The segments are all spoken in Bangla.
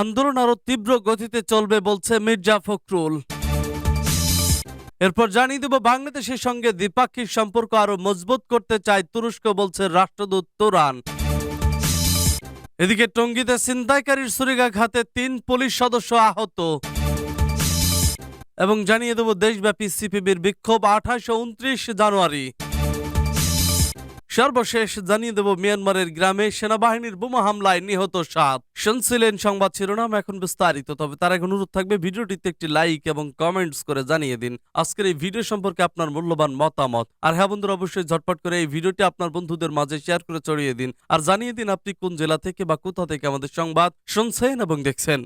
আন্দোলন আরও তীব্র গতিতে চলবে বলছে মির্জা ফখরুল। এরপর জানিয়ে দেব, বাংলাদেশের সঙ্গে দ্বিপাক্ষিক সম্পর্ক আরও মজবুত করতে চায় তুরস্ক বলছে রাষ্ট্রদূত তোরান। এদিকে টঙ্গীতে ছিনতাইকারীর ছুরিকাঘাতে তিন পুলিশ সদস্য আহত। এবং জানিয়ে দেব, দেশব্যাপী সিপিবির বিক্ষোভ আঠাশ উনত্রিশ জানুয়ারি। সর্বশেষ জানিয়ে দেব মিয়ানমারের গ্রামে সেনাবাহিনীর বোমা হামলায় নিহত সাত। শুনছিলেন সংবাদ শিরোনাম এখন বিস্তারিত, তবে তার এখন অনুরোধ থাকবে ভিডিওটিতে একটি লাইক এবং কমেন্টস করে জানিয়ে দিন। আজকের এই ভিডিও সম্পর্কে আপনার মূল্যবান মতামত। আর হ্যাঁ বন্ধুরা, অবশ্যই ঝটপট করে এই ভিডিওটি আপনার বন্ধুদের মাঝে শেয়ার করে ছড়িয়ে দিন। আর জানিয়ে দিন আপনি কোন জেলা থেকে বা কোথা থেকে আমাদের সংবাদ শুনছেন এবং দেখছেন।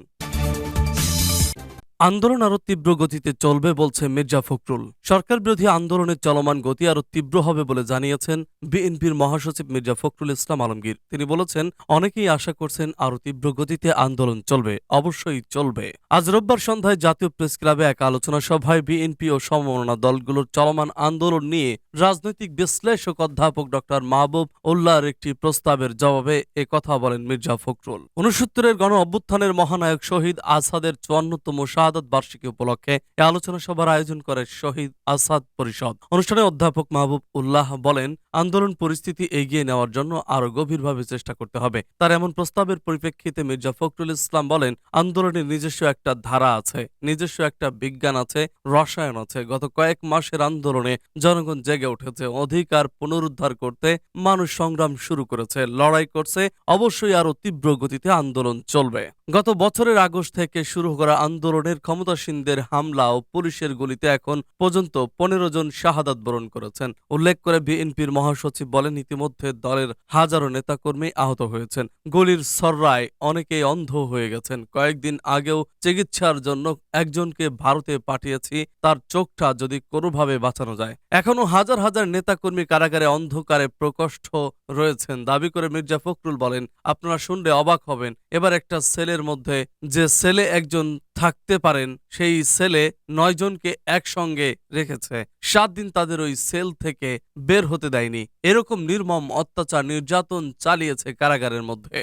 আন্দোলন আরও তীব্র গতিতে চলবে বলছে মির্জা ফখরুল। সরকার বিরোধী আন্দোলনের চলমান গতি আরও তীব্র হবে বলে জানিয়েছেন বিএনপির মহাসচিব মির্জা ফখরুল ইসলাম আলমগীর। তিনি বলেছেন, অনেকেই আশা করছেন আরও তীব্র গতিতে আন্দোলন চলবে, অবশ্যই চলবে। আজ রোববার সন্ধ্যায় জাতীয় প্রেস ক্লাবে এক আলোচনা সভায় বিএনপি ও সমমনা দলগুলোর চলমান আন্দোলন নিয়ে রাজনৈতিক বিশ্লেষক অধ্যাপক ডক্টর মাহবুব উল্লাহর একটি প্রস্তাবের জবাবে এ কথা বলেন মির্জা ফখরুল। উনসত্তরের গণ অভ্যুত্থানের মহানায়ক শহীদ আসাদের চুয়ান্নতম শাহাদত বার্ষিকী উপলক্ষে এ আলোচনা সভার আয়োজন করে শহীদ আসাদ পরিষদ। অনুষ্ঠানে অধ্যাপক মাহবুব উল্লাহ বলেন, আন্দোলন পরিস্থিতি এগিয়ে নেওয়ার জন্য আরও গভীরভাবে চেষ্টা করতে হবে। তার এমন প্রস্তাবের পরিপ্রেক্ষিতে মির্জা ফখরুল ইসলাম বলেন, আন্দোলনের নিজস্ব একটা ধারা আছে, নিজস্ব একটা বিজ্ঞান আছে, রসায়ন আছে। গত কয়েক মাসের আন্দোলনে জনগণ জেগে উঠেছে, অধিকার পুনরুদ্ধার করতে মানুষ সংগ্রাম শুরু করেছে, লড়াই করছে, অবশ্যই আরও তীব্র গতিতে আন্দোলন চলবে। গত বছরের আগস্ট থেকে শুরু করা আন্দোলনের ক্ষমতাসীনদের হামলা ও পুলিশের গুলিতে এখন পর্যন্ত পনেরো জন শাহাদাত বরণ করেছেন। উল্লেখ করে বিএনপির মহাসচিব বলেন, ইতিমধ্যে দলের হাজারো নেতাকর্মী আহত হয়েছেন। গুলির সর্রায় অনেকেই অন্ধ হয়ে গেছেন। কয়েকদিন আগেও চিকিৎসার জন্য একজনকে ভারতে পাঠিয়েছি, তার চোখটা যদি কোনোভাবে বাঁচানো যায়। এখনও হাজার হাজার নেতাকর্মী কারাগারে অন্ধকারে প্রকোষ্ঠ রয়েছেন, দাবি করে মির্জা ফখরুল বলেন, আপনারা শুনলে অবাক হবেন। এবার একটা সেলের মধ্যে যে সেলে একজন থাকতে পারেন, সেই সেলে নয়জনকে একসঙ্গে রেখেছে। সাত দিন তাদের ওই সেল থেকে বের হতে দেয়নি। এরকম নির্মম অত্যাচার নির্যাতন চালিয়েছে কারাগারের মধ্যে।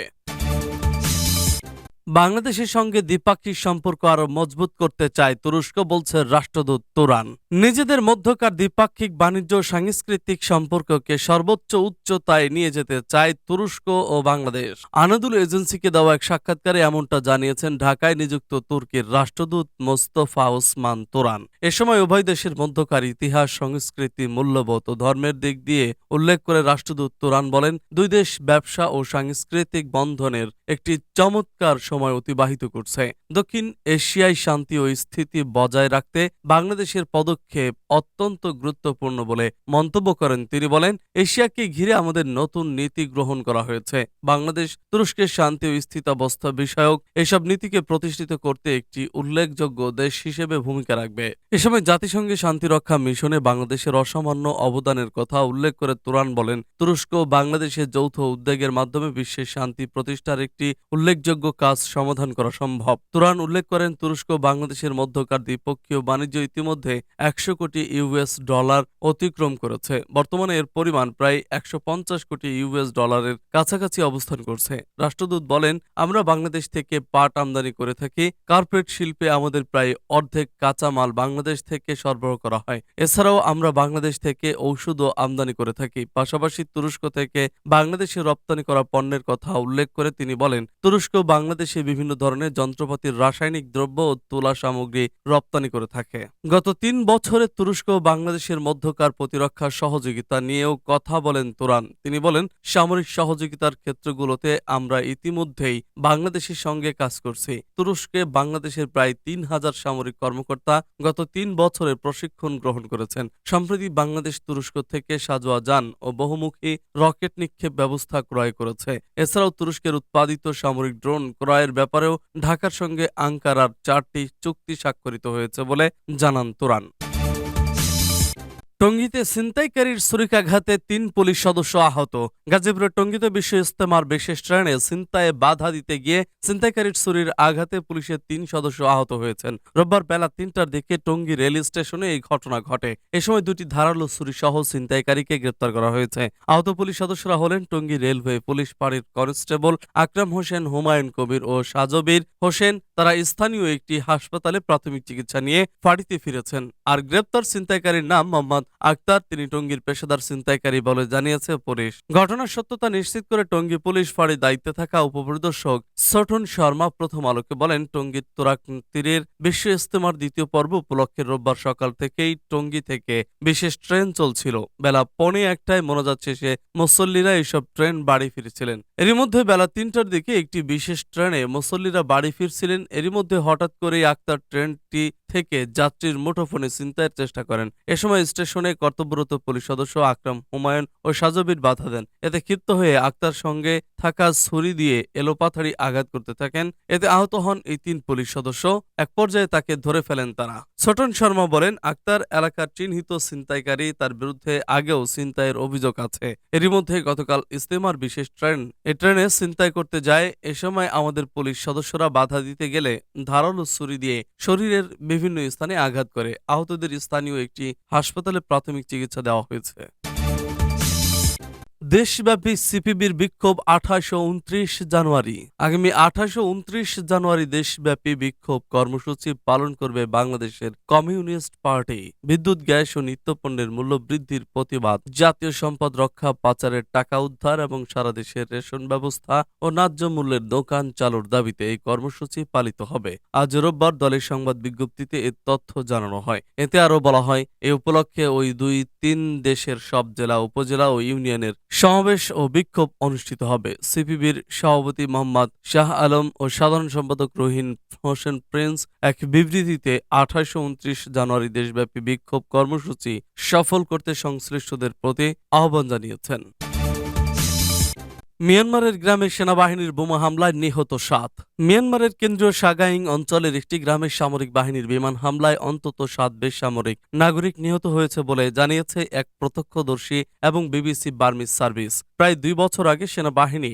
বাংলাদেশের সঙ্গে দ্বিপাক্ষিক সম্পর্ক আরও মজবুত করতে চায় তুরস্ক, বলছে রাষ্ট্রদূত তুরান। নিজেদের মধ্যকার দ্বিপাক্ষিক বাণিজ্য সাংস্কৃতিক সম্পর্ককে সর্বোচ্চ উচ্চতায় নিয়ে যেতে চায় তুরস্ক ও বাংলাদেশ। আনাদুল এজেন্সিকে দেওয়া এক সাক্ষাৎকারে এমনটা জানিয়েছেন ঢাকায় নিযুক্ত তুর্কির রাষ্ট্রদূত মোস্তফা ওসমান তুরান। এ সময় উভয় দেশের মধ্যকার ইতিহাস, সংস্কৃতি, মূল্যবোধ ও ধর্মের দিক দিয়ে উল্লেখ করে রাষ্ট্রদূত তুরান বলেন, দুই দেশ ব্যবসা ও সাংস্কৃতিক বন্ধনের একটি চমৎকার সময় অতিবাহিত করছে। দক্ষিণ এশিয়ায় শান্তি ও স্থিতি বজায় রাখতে বাংলাদেশের পদক্ষেপ অত্যন্ত গুরুত্বপূর্ণ বলে মন্তব্য করেন। তিনি বলেন, এশিয়াকে ঘিরে আমাদের নতুন নীতি গ্রহণ করা হয়েছে। বাংলাদেশ তুরস্কের শান্তি ও স্থিতাবস্থা বিষয়ক এসব নীতিকে প্রতিষ্ঠিত করতে একটি উল্লেখযোগ্য দেশ হিসেবে ভূমিকা রাখবে। এ সময় জাতিসংঘে শান্তিরক্ষা মিশনে বাংলাদেশের অসামান্য অবদানের কথা উল্লেখ করে তুরান বলেন, তুরস্ক বাংলাদেশের যৌথ উদ্যোগের মাধ্যমে বিশ্বের শান্তি প্রতিষ্ঠার একটি উল্লেখযোগ্য কাজ সমাধান করা সম্ভব। তুরান উল্লেখ করেন, তুরস্ক, বাংলাদেশের মধ্যকার দ্বিপক্ষীয় বাণিজ্য ইতিমধ্যে একশো কোটি ইউএস ডলার অতিক্রম করেছে। বর্তমানে এর পরিমাণ প্রায় একশো পঞ্চাশ কোটি ইউএস ডলারের কাছাকাছি অবস্থান করছে। রাষ্ট্রদূত বলেন, আমরা বাংলাদেশ থেকে পাট আমদানি করে থাকি। কার্পেট শিল্পে আমাদের প্রায় অর্ধেক কাঁচামাল বাংলাদেশ থেকে সরবরাহ করা হয়। এছাড়াও আমরা বাংলাদেশ থেকে ঔষধও আমদানি করে থাকি। পাশাপাশি তুরস্ক থেকে বাংলাদেশে রপ্তানি করা পণ্যের কথা উল্লেখ করে তিনি বলেন, তুরস্ক বাংলাদেশে বিভিন্ন ধরনের যন্ত্রপাতির রাসায়নিক দ্রব্য ও তুলা সামগ্রী রপ্তানি করে থাকে। গত তিন বছরে তুরস্ক ও বাংলাদেশের মধ্যকার প্রতিরক্ষা সহযোগিতা নিয়েও কথা বলেন তুরান। তিনি বলেন, সামরিক সহযোগিতার ক্ষেত্রগুলোতে আমরা ইতিমধ্যেই বাংলাদেশের সঙ্গে কাজ করছি। তুরস্কে বাংলাদেশের প্রায় তিন হাজার সামরিক কর্মকর্তা গত তিন বছরে প্রশিক্ষণ গ্রহণ করেছেন। সম্প্রতি বাংলাদেশ তুরস্ক থেকে সাজোয়া যান ও বহুমুখী রকেট নিক্ষেপ ব্যবস্থা ক্রয় করেছে। এছাড়াও তুরস্কের উৎপাদিত সামরিক ড্রোন ক্রয়ের ব্যাপারেও ঢাকার সঙ্গে আঙ্কারার চারটি চুক্তি স্বাক্ষরিত হয়েছে বলে জানান তুরান। টঙ্গীতে ছিনতাইকারীর ছুরিকাঘাতে তিন পুলিশ সদস্য আহত। গাজীপুরের টঙ্গীতে বিশ্ব ইস্তেমার বিশেষ ট্রেনে ছিনতাইয়ে বাধা দিতে গিয়ে ছিনতাইকারীর ছুরির আঘাতে পুলিশের তিন সদস্য আহত হয়েছেন। রোববার বেলা তিনটার দিকে টঙ্গী রেল স্টেশনে এই ঘটনা ঘটে। এ সময় দুটি ধারালো ছুরি সহ ছিনতাইকারীকে গ্রেপ্তার করা হয়েছে। আহত পুলিশ সদস্যরা হলেন টঙ্গী রেলওয়ে পুলিশ ফাঁড়ির কনস্টেবল আকরাম হোসেন হুমায়ুন কবির ও সাজবির হোসেন তারা স্থানীয় একটি হাসপাতালে প্রাথমিক চিকিৎসা নিয়ে ফাঁড়িতে ফিরেছেন। আর গ্রেপ্তার ছিনতাইকারীর নাম মোহাম্মদ আক্তার। তিনি টঙ্গীর পেশাদার ছিনতাইকারী বলে জানিয়েছে পুলিশ। ঘটনার সত্যতা নিশ্চিত করে টঙ্গী পুলিশ ফাঁড়ি দায়িত্বে থাকা উপপরিদর্শক সঠন শর্মা প্রথম আলোকে বলেন, টঙ্গীর তোরাক তীরের বিশ্ব ইস্তেমার দ্বিতীয় পর্ব উপলক্ষে রোববার সকাল থেকেই টঙ্গী থেকে বিশেষ ট্রেন চলছিল। বেলা পৌনে একটায় মোনাজাত শেষে মুসল্লিরা এইসব ট্রেন বাড়ি ফিরেছিলেন। এরই মধ্যে বেলা তিনটার দিকে একটি বিশেষ ট্রেনে মুসল্লিরা বাড়ি ফিরছিলেন এরই মধ্যে হঠাৎ করেই আক্তার ট্রেনটি থেকে যাত্রীর মুঠোফোনে ছিনতাইয়ের চেষ্টা করেন। এ সময় স্টেশনে কর্তব্যরত পুলিশ সদস্য আকরাম হুমায়ুন ও সাজবির বাধা দেন। এতে ক্ষিপ্ত হয়ে আক্তার সঙ্গে থাকা ছুরি দিয়ে এলোপাথাড়ি আঘাত করতে থাকেন। এতে আহত হন এই তিন পুলিশ সদস্য। এক পর্যায়ে তাকে ধরে ফেলেন তারা। ছোটন শর্মা বলেন, আক্তার এলাকার চিহ্নিত ছিনতাইকারী তার বিরুদ্ধে আগেও ছিনতাইয়ের অভিযোগ আছে। এরই মধ্যে গতকাল ইস্তেমার বিশেষ ট্রেন, এই ট্রেনে ছিনতাই করতে যায়। এ সময় আমাদের পুলিশ সদস্যরা বাধা দিতে গেলে ধারালো ছুরি দিয়ে শরীরের বিভিন্ন স্থানে আঘাত করে। আহতদের স্থানীয় একটি হাসপাতালে প্রাথমিক চিকিৎসা দেওয়া হয়েছে। দেশব্যাপী সিপিবির বিক্ষোভ আঠাশো উনত্রিশ জানুয়ারি। আগামী আঠাশো উনত্রিশ জানুয়ারি দেশব্যাপী বিক্ষোভ কর্মসূচি পালন করবে বাংলাদেশের কমিউনিস্ট পার্টি। বিদ্যুৎ, গ্যাস ও নিত্যপণ্যের মূল্য বৃদ্ধির প্রতিবাদ। জাতীয় সম্পদ রক্ষা, পাচারের টাকা উদ্ধার এবং সারা দেশের রেশন ব্যবস্থা ও ন্যায্য মূল্যের দোকান চালুর দাবিতে এই কর্মসূচি পালিত হবে। আজ রোববার দলের সংবাদ বিজ্ঞপ্তিতে এ তথ্য জানানো হয়। এতে আরও বলা হয়, এ উপলক্ষে ওই দুই তিন দেশের সব জেলা, উপজেলা ও ইউনিয়নের সমাবেশ ও বিক্ষোভ অনুষ্ঠিত হবে। সিপিবির সভাপতি মোহাম্মদ শাহ আলম ও সাধারণ সম্পাদক রহিন হোসেন প্রিন্স এক বিবৃতিতে আঠাশ উনত্রিশ জানুয়ারি দেশব্যাপী বিক্ষোভ কর্মসূচি সফল করতে সংশ্লিষ্টদের প্রতি আহ্বান জানিয়েছেন। মিয়ানমারের গ্রামে সেনাবাহিনীর বোমা হামলায় নিহত সাত। মিয়ানমারের কেন্দ্রীয় সাগাইং অঞ্চলের একটি গ্রামের সামরিক বাহিনীর বিমান হামলায় অন্তত সাত বেসামরিক নাগরিক নিহত হয়েছে বলে জানিয়েছে এক প্রত্যক্ষদর্শী এবং বিবিসি বার্মিস সার্ভিস। প্রায় দুই বছর আগে সেনাবাহিনী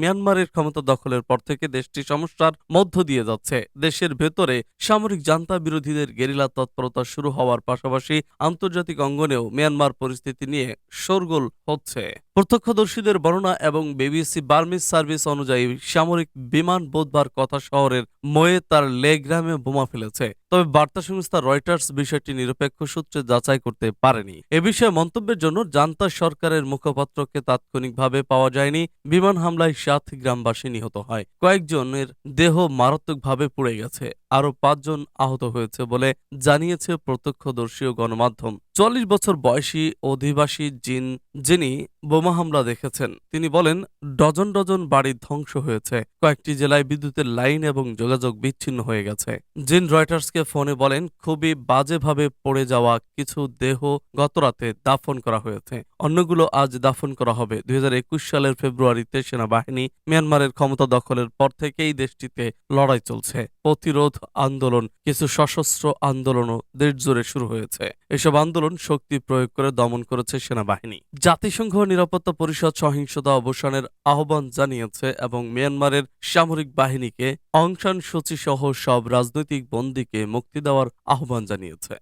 মিয়ানমারের ক্ষমতা দখলের পর থেকে দেশটি সমস্যার মধ্য দিয়ে যাচ্ছে। দেশের ভেতরে সামরিক জান্তা বিরোধীদের গেরিলা তৎপরতা শুরু হওয়ার পাশাপাশি আন্তর্জাতিক অঙ্গনেও মিয়ানমার পরিস্থিতি নিয়ে শোরগোল হচ্ছে। প্রত্যক্ষদর্শীদের বর্ণনা এবং বিবিসি বার্মিজ সার্ভিস অনুযায়ী সামরিক বিমান বুধবার কথা শহরের ময়ে তার লেগ্রামে বোমা ফেলেছে। তবে বার্তা সংস্থা রয়টার্স বিষয়টি নিরপেক্ষ সূত্রে যাচাই করতে পারেনি। এ বিষয়ে মন্তব্যের জন্য জান্তা সরকারের মুখপাত্রকে তাৎক্ষণিকভাবে পাওয়া যায়নি। বিমান হামলায় সাত গ্রামবাসী নিহত হয়। কয়েকজনের দেহ মারাত্মকভাবে পুড়ে গেছে। আরও পাঁচজন আহত হয়েছে বলে জানিয়েছে প্রত্যক্ষদর্শী ও গণমাধ্যম। চল্লিশ বছর বয়সী অধিবাসী জিন, যিনি বোমা হামলা দেখেছেন, তিনি বলেন, ডজন ডজন বাড়ি ধ্বংস হয়েছে। কয়েকটি জেলায় বিদ্যুতের লাইন এবং যোগাযোগ বিচ্ছিন্ন হয়ে গেছে। জিন রয়টার্সকে ফোনে বলেন খুবই বাজেভাবে পড়ে যাওয়া কিছু দেহ গতরাতে দাফন করা হয়েছে। অন্যগুলো আজ দাফন করা হবে। দুই হাজার একুশ সালের ফেব্রুয়ারিতে সেনাবাহিনী মিয়ানমারের ক্ষমতা দখলের পর থেকেই দেশটিতে লড়াই চলছে। প্রতিরোধ আন্দোলন, কিছু সশস্ত্র আন্দোলনও দেশ জুড়ে শুরু হয়েছে। এসব আন্দোলন শক্তি প্রয়োগ করে দমন করেছে সেনাবাহিনী। জাতিসংঘ নিরাপত্তা পরিষদ সহিংসতা অবসানের আহ্বান জানিয়েছে এবং মিয়ানমারের সামরিক বাহিনীকে অংশান সূচি সহ সব রাজনৈতিক বন্দীকে মুক্তি দেওয়ার আহ্বান জানিয়েছে।